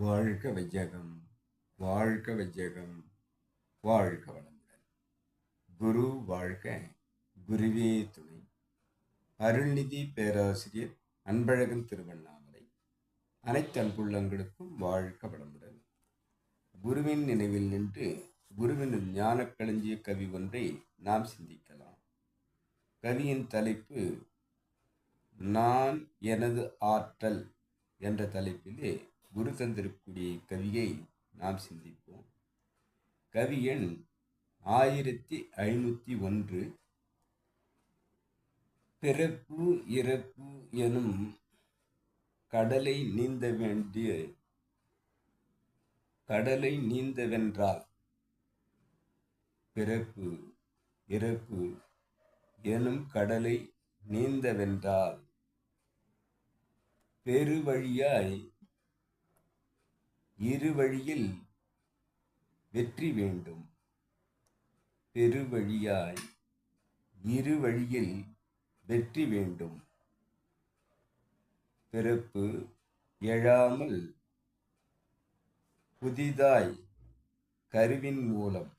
வாழ்க வையகம் வாழ்க வையகம் வாழ்க வளமுடன். குரு வாழ்க குருவே துணை. அருள்நிதி பேராசிரியர் அன்பழகன் திருவண்ணாமலை. அனைத்து அன்புள்ளங்களுக்கும் வாழ்க வளமுடன். குருவின் நினைவில் நின்று குருவின் ஞான களஞ்சிய கவி ஒன்றை நாம் சிந்திக்கலாம். கவியின் தலைப்பு நான் எனது ஆற்றல் என்ற தலைப்பிலே குரு தந்திருக்கூடிய கவியை நாம் சிந்திப்போம். கவி எண் ஆயிரத்தி ஐநூற்றி ஒன்று. பிறப்பு இறப்பு எனும் கடலை நீந்த வேண்டிய கடலை நீந்தவென்றால் பிறப்பு இறப்பு எனும் கடலை நீந்தவென்றால் பெருவழியாய் இருவழியில் வெற்றி வேண்டும். பெருவழியாய் இருவழியில் வெற்றி வேண்டும். பிறப்பு எழாமல் புதிதாய் கருவின் மூலம்.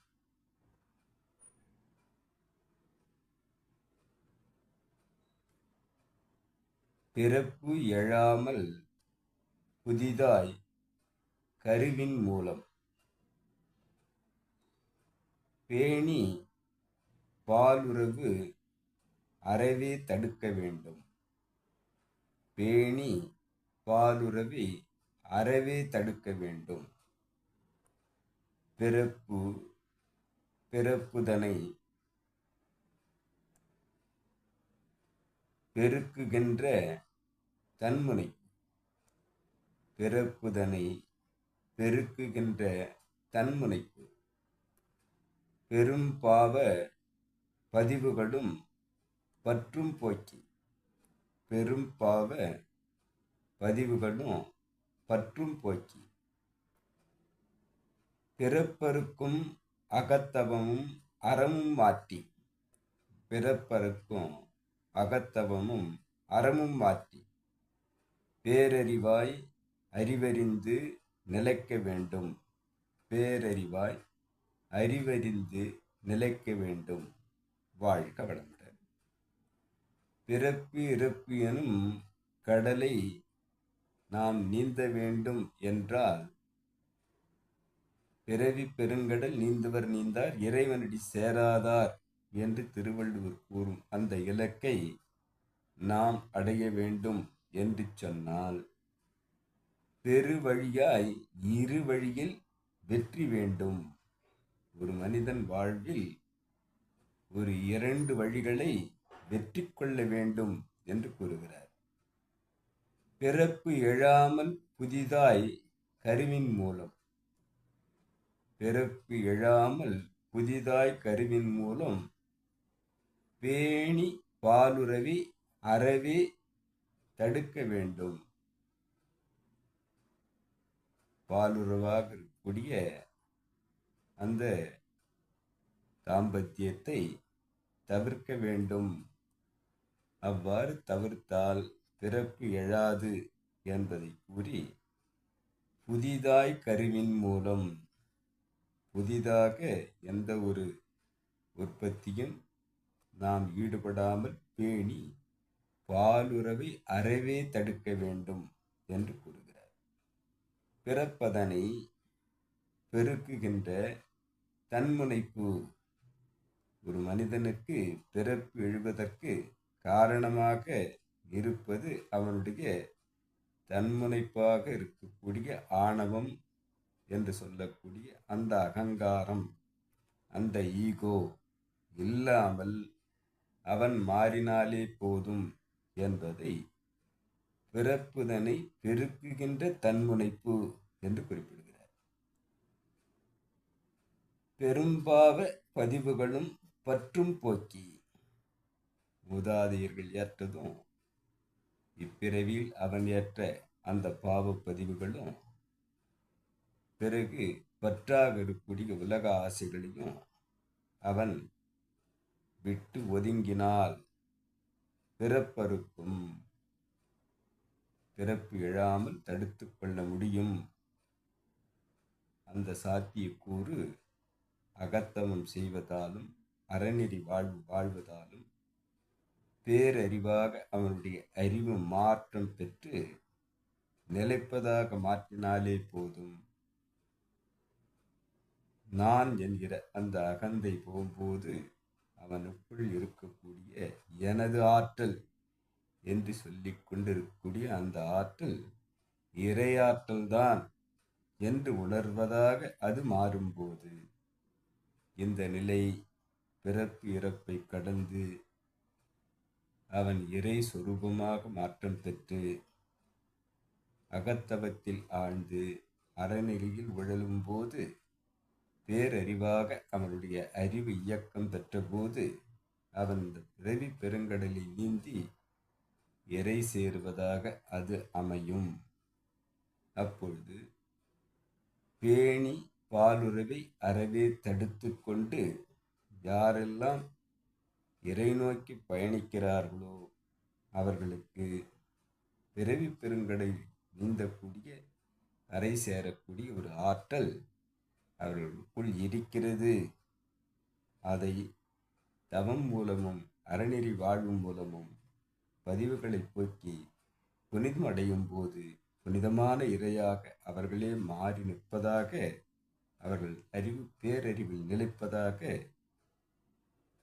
பிறப்பு எழாமல் புதிதாய் கருவின் மூலம். பேணி பாலுறவு அறவே தடுக்க வேண்டும். பேணி பாலுறவை அறவே தடுக்க வேண்டும். பிறப்பு பிறப்புதனை பெருக்குகின்ற தன்முனை. பிறப்புதனை பெருக்குகின்ற தன்முனைப்பு. பெரும்பாவ பதிவுகளும் பற்றும் போக்கி. பெரும்பாவ பதிவுகளும் பற்றும் போக்கி. பிறப்பருக்கும் அகத்தவமும் அறமும் மாற்றி பிறப்பருக்கும் அகத்தவமும் அறமும் மாற்றி பேரறிவாய் அறிவறிந்து நிலைக்க வேண்டும். பேரறிவாய் அறிவறிந்து நிலைக்க வேண்டும். வாழ்க வளமுடன். பிறப்பு இறப்பு எனும் கடலை நாம் நீந்த வேண்டும் என்றால் பிறவி பெருங்கடல் நீந்தவர் நீந்தார் இறைவனடி சேராதார் என்று திருவள்ளுவர் கூறும் அந்த இலக்கை நாம் அடைய வேண்டும் என்று சொன்னால் பெருவழியாய் இரு வழியில் வெற்றி வேண்டும். ஒரு மனிதன் வாழ்வில் ஒரு இரண்டு வழிகளை வெற்றி கொள்ள வேண்டும் என்று கூறுகிறார். பிறப்பு எழாமல் புதிதாய் கருவின் மூலம். பிறப்பு எழாமல் புதிதாய் கருவின் மூலம் பேணி பாலுறவி அறவே தடுக்க வேண்டும். பாலுறவாக இருக்கக்கூடிய அந்த தாம்பத்தியத்தை தவிர்க்க வேண்டும். அவ்வாறு தவிர்த்தால் பிறப்பு எழாது என்பதை கூறி புதிதாய் கருவின் மூலம் புதிதாக எந்த ஒரு உற்பத்தியும் நாம் ஈடுபடாமல் பேணி பாலுறவை அறவே தடுக்க வேண்டும் என்று கூறுகிறார். பிறப்பதனை பெருக்குகின்ற தன்முனைப்பு. ஒரு மனிதனுக்கு பிறப்பு எழுவதற்கு காரணமாக இருப்பது அவனுடைய தன்முனைப்பாக இருக்கக்கூடிய ஆணவம் என்று சொல்லக்கூடிய அந்த அகங்காரம் அந்த ஈகோ. இல்லாமல் அவன் மாறினாலே போதும் என்பதை பிறப்புதனை பெருக்குகின்ற தன்முனைப்பு என்று குறிப்பிடுகிறார். பெரும்பாவ பதிவுகளும் பற்றும் போக்கி. மூதாதையர்கள் ஏற்றதும் இப்பிறவியில் அவன் ஏற்ற அந்த பாவ பதிவுகளும் பிறகு பற்றாக இருக்கக்கூடிய உலக ஆசைகளையும் அவன் விட்டு ஒதுங்கினால் பிறப்பறுக்கும். பிறப்பு எழாமல் தடுத்து கொள்ள முடியும். அந்த சாத்தியக்கூறு அகத்தமம் செய்வதாலும் அறநெறி வாழ்வு வாழ்வதாலும் பேரறிவாக அவனுடைய அறிவு மாற்றம் பெற்று நிலைப்பதாக மாற்றினாலே போதும். நான் என்கிற அந்த அகந்தை போகும்போது அவனுக்குள் இருக்கக்கூடிய எனது ஆற்றல் என்று சொல்லி கொண்டிருக்கக்கூடிய அந்த ஆற்றல் இறையாற்றல்தான் என்று உணர்வதாக அது மாறும்போது இந்த நிலை பிறப்பு இறப்பை கடந்து அவன் இறை சொரூபமாக மாற்றம் பெற்று அகத்தவத்தில் ஆழ்ந்து அறநெறியில் உழலும்போது பேரறிவாக அவனுடைய அறிவு இயக்கம் பெற்றபோது அவன் இந்த பிறவி பெருங்கடலை நீந்தி இறை சேருவதாக அது அமையும். அப்பொழுது பேணி பாலுறவை அறவே தடுத்து கொண்டு யாரெல்லாம் இறை நோக்கி பயணிக்கிறார்களோ அவர்களுக்கு பிறவி பெருங்கடை நீந்தக்கூடிய அறை சேரக்கூடிய ஒரு ஆற்றல் அவர்களுக்குள் இருக்கிறது. அதை தவம் மூலமும் அறநெறி வாழ்வு மூலமும் பதிவுகளை போக்கி புனிதம் அடையும் போது புனிதமான இரையாக அவர்களே மாறி நிற்பதாக அவர்கள் அறிவு பேரறிவில் நிலைப்பதாக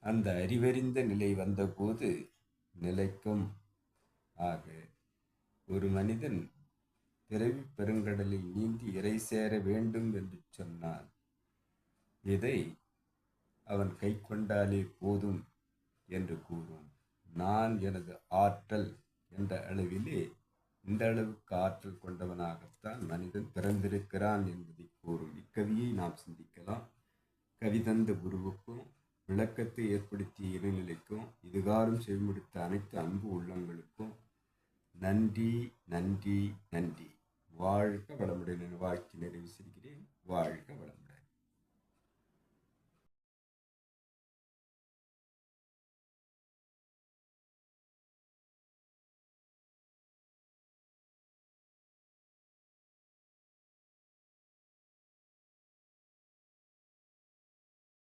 அந்த அறிவறிந்த நிலை வந்தபோது நிலைக்கும். ஆக ஒரு மனிதன் பிறவி பெருங்கடலில் நீந்தி இறை சேர வேண்டும் என்று சொன்னான் இதை அவன் கை கொண்டாலே போதும் என்று கூறும்? நான் எனது ஆற்றல் என்ற அளவிலே இந்த அளவுக்கு ஆற்றல் கொண்டவனாகத்தான் மனிதன் பிறந்திருக்கிறான் என்பதை கூறும் இக்கவியை நாம் சிந்திக்கலாம். கவிதந்த குருவுக்கும் விளக்கத்தை ஏற்படுத்திய இளநிலைக்கும் இதுகாரும் செவிமடுத்த அனைத்து அன்பு உள்ளங்களுக்கும் நன்றி நன்றி நன்றி. வாழ்க வளமுடன் வாழ்க்கை நிறைவு செய்கிறேன். வாழ்க